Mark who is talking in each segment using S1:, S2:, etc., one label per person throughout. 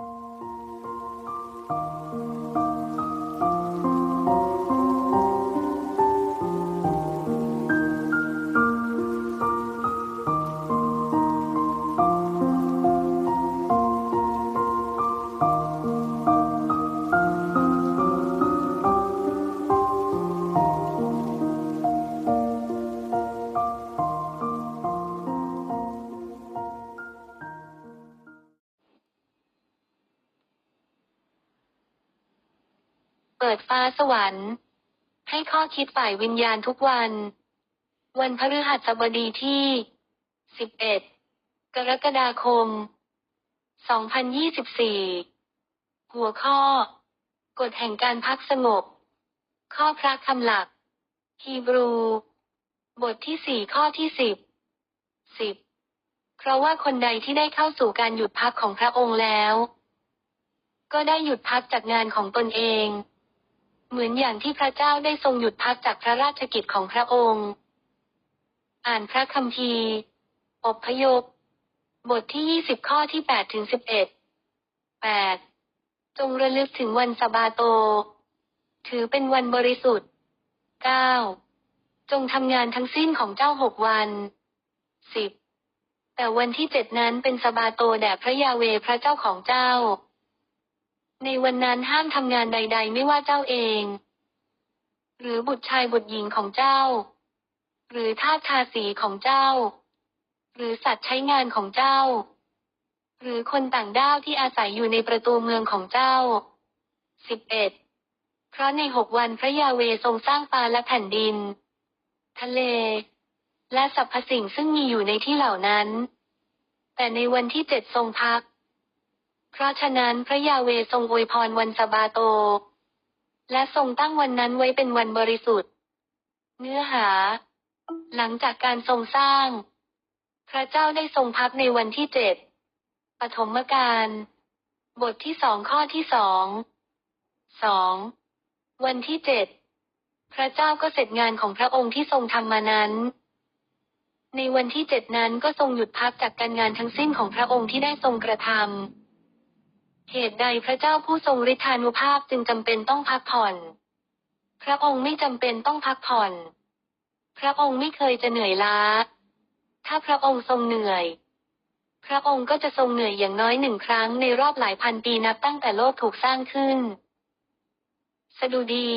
S1: you. เปิดฟ้าสวรรค์ ให้ข้อคิดฝ่ายวิญญาณทุกวัน วันพฤหัสบดีที่ 11 กรกฎาคม 2024 หัวข้อ กฎแห่งการพักสงบ ข้อพระคำหลัก ฮีบรู บทที่สี่ข้อที่สิบสิบเพราะว่าคนใดที่ได้เข้าสู่การหยุดพักของพระองค์แล้ว ก็ได้หยุดพักจากงานของตนเอง เหมือนอย่างที่พระเจ้าได้ทรงหยุดพักจากพระราชกิจของพระองค์ อ่านพระคัมภีร์ อบพยพ บทที่ยี่สิบข้อที่แปดถึงสิบเอ็ดแปดจงระลึกถึงวันสบาโต ถือเป็นวันบริสุทธิ์เก้าจงทำงานทั้งสิ้นของเจ้าหกวันสิบแต่วันที่เจ็ดนั้นเป็นสบาโตแด่พระยาเวพระเจ้าของเจ้า ในวันนั้นห้ามทำงานใด ๆ ไม่ว่าเจ้าเอง หรือบุตรชายบุตรหญิงของเจ้า หรือทาสทาสีของเจ้า หรือสัตว์ใช้งานของเจ้า หรือคนต่างด้าวที่อาศัยอยู่ในประตูเมืองของเจ้าสิบเอ็ดเพราะในหกวันพระยาเวทรงสร้างฟ้าและแผ่นดิน ทะเล และสรรพสิ่งซึ่งมีอยู่ในที่เหล่านั้น แต่ในวันที่เจ็ดทรงพัก เพราะฉะนั้นพระยาเวทรงอวยพรวันสบาโต และทรงตั้งวันนั้นไว้เป็นวันบริสุทธิ์ เนื้อหา หลังจากการทรงสร้าง พระเจ้าได้ทรงพักในวันที่เจ็ดปฐมกาลบทที่สองข้อที่สองสองวันที่เจ็ดพระเจ้าก็เสร็จงานของพระองค์ที่ทรงทำมานั้น ในวันที่เจ็ดนั้นก็ทรงหยุดพักจากการงานทั้งสิ้นของพระองค์ที่ได้ทรงกระทำ เหตุใดพระเจ้าผู้ทรงฤทธานุภาพจึงจำเป็นต้องพักผ่อน พระองค์ไม่จำเป็นต้องพักผ่อน พระองค์ไม่เคยจะเหนื่อยล้า ถ้าพระองค์ทรงเหนื่อย พระองค์ก็จะทรงเหนื่อยอย่างน้อยหนึ่งครั้งในรอบหลายพันปีนับตั้งแต่โลกถูกสร้างขึ้น สดุดี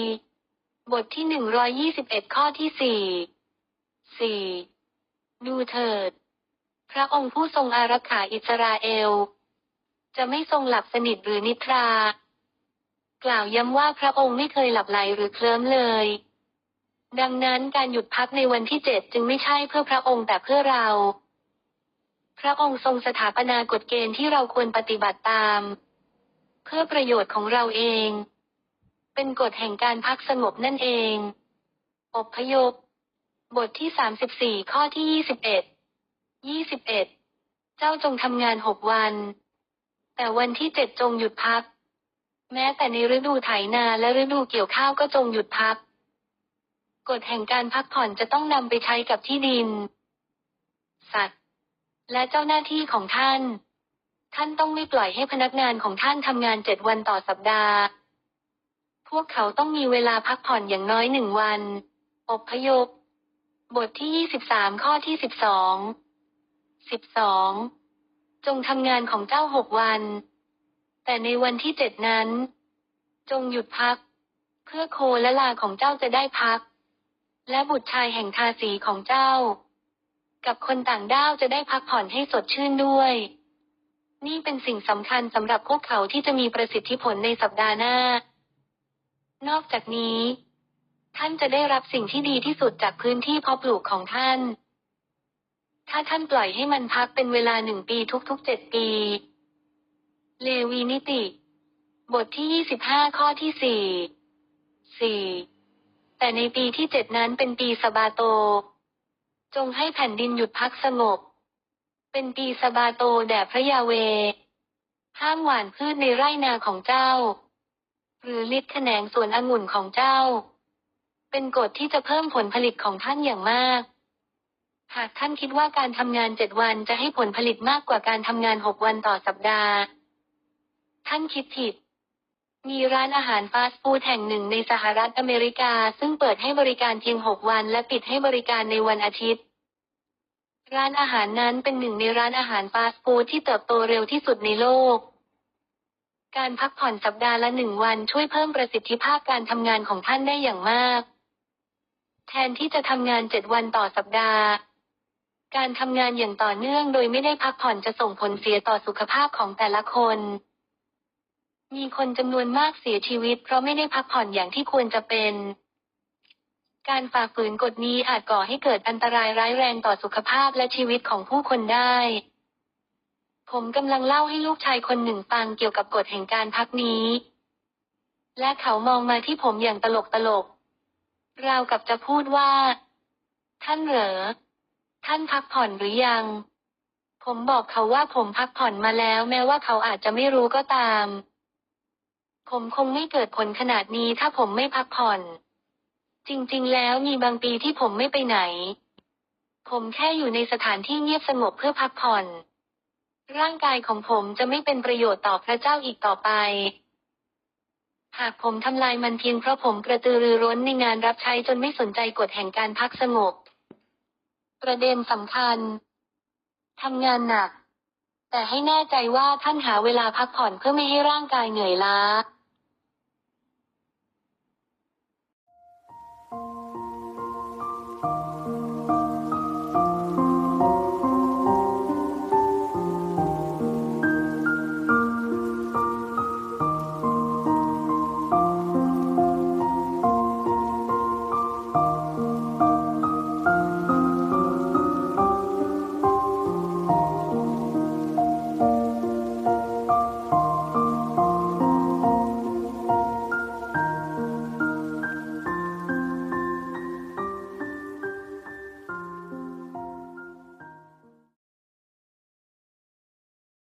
S1: บทที่หนึ่งร้อยยี่สิบเอ็ดข้อที่สี่สี่ดูเถิด พระองค์ผู้ทรงอารักขาอิสราเอล จะไม่ทรงหลับสนิทหรือนิทรา กล่าวย้ำว่าพระองค์ไม่เคยหลับไหลหรือเคลิ้มเลย ดังนั้นการหยุดพักในวันที่เจ็ดจึงไม่ใช่เพื่อพระองค์แต่เพื่อเรา พระองค์ทรงสถาปนากฎเกณฑ์ที่เราควรปฏิบัติตาม เพื่อประโยชน์ของเราเอง เป็นกฎแห่งการพักสงบนั่นเอง อบพยพ บทที่สามสิบสี่ข้อที่ยี่สิบเอ็ดยี่สิบเอ็ดเจ้าจงทำงานหกวัน แต่วันที่เจ็ดจงหยุดพัก แม้แต่ในฤดูไถนาและฤดูเกี่ยวข้าวก็จงหยุดพัก กฎแห่งการพักผ่อนจะต้องนำไปใช้กับที่ดิน สัตว์ และเจ้าหน้าที่ของท่าน ท่านต้องไม่ปล่อยให้พนักงานของท่านทำงานเจ็ดวันต่อสัปดาห์ พวกเขาต้องมีเวลาพักผ่อนอย่างน้อยหนึ่งวัน อบพยพ บทที่ยี่สิบสามข้อที่สิบสองสิบสอง จงทำงานของเจ้าหกวัน แต่ในวันที่เจ็ดนั้น จงหยุดพัก เพื่อโคและลาของเจ้าจะได้พัก และบุตรชายแห่งทาสีของเจ้า กับคนต่างด้าวจะได้พักผ่อนให้สดชื่นด้วย นี่เป็นสิ่งสำคัญสำหรับพวกเขาที่จะมีประสิทธิผลในสัปดาห์หน้า นอกจากนี้ ท่านจะได้รับสิ่งที่ดีที่สุดจากพื้นที่เพาะปลูกของท่าน ถ้าท่านปล่อยให้มันพักเป็นเวลาหนึ่งปีทุกๆเจ็ดปี เลวีนิติ บทที่ยี่สิบห้าข้อที่สี่สี่แต่ในปีที่เจ็ดนั้นเป็นปีสบาโต จงให้แผ่นดินหยุดพักสงบ เป็นปีสบาโตแด่พระยาเวห์ห้ามหว่านพืชในไร่นาของเจ้า หรือลิดแขนงสวนองุ่นของเจ้า เป็นกฎที่จะเพิ่มผลผลิตของท่านอย่างมาก หากท่านคิดว่าการทำงานเจ็ดวันจะให้ผลผลิตมากกว่าการทำงานหกวันต่อสัปดาห์ ท่านคิดผิด มีร้านอาหารฟาสต์ฟู้ดแห่งหนึ่งในสหรัฐอเมริกา ซึ่งเปิดให้บริการเพียง6วันและปิดให้บริการในวันอาทิตย์ ร้านอาหารนั้นเป็นหนึ่งในร้านอาหารฟาสต์ฟู้ดที่เติบโตเร็วที่สุดในโลก การพักผ่อนสัปดาห์ละหนึ่งวันช่วยเพิ่มประสิทธิภาพการทำงานของท่านได้อย่างมาก แทนที่จะทำงานเจ็ดวันต่อสัปดาห์ การทำงานอย่างต่อเนื่องโดยไม่ได้พักผ่อนจะส่งผลเสียต่อสุขภาพของแต่ละคน มีคนจำนวนมากเสียชีวิต เพราะไม่ได้พักผ่อนอย่างที่ควรจะเป็น การฝ่าฝืนกฎนี้อาจก่อให้เกิดอันตรายร้ายแรงต่อสุขภาพและชีวิตของผู้คนได้ ผมกำลังเล่าให้ลูกชายคนหนึ่งฟังเกี่ยวกับกฎแห่งการพักนี้ และเขามองมาที่ผมอย่างตลกตลก ราวกับจะพูดว่า ท่านเหรอ ท่านพักผ่อนหรือยัง ผมบอกเขาว่าผมพักผ่อนมาแล้ว แม้ว่าเขาอาจจะไม่รู้ก็ตาม ผมคงไม่เกิดผลขนาดนี้ถ้าผมไม่พักผ่อน จริง ๆ แล้วมีบางปีที่ผมไม่ไปไหน ผมแค่อยู่ในสถานที่เงียบสงบเพื่อพักผ่อน ร่างกายของผมจะไม่เป็นประโยชน์ต่อพระเจ้าอีกต่อไปหากผมทำลายมันเพียงเพราะผมกระตือรือร้นในงานรับใช้จนไม่สนใจกฎแห่งการพักสงบ ประเด็นสำคัญทำงานหนัก แต่ให้แน่ใจว่าท่านหาเวลาพักผ่อนเพื่อไม่ให้ร่างกายเหนื่อยล้า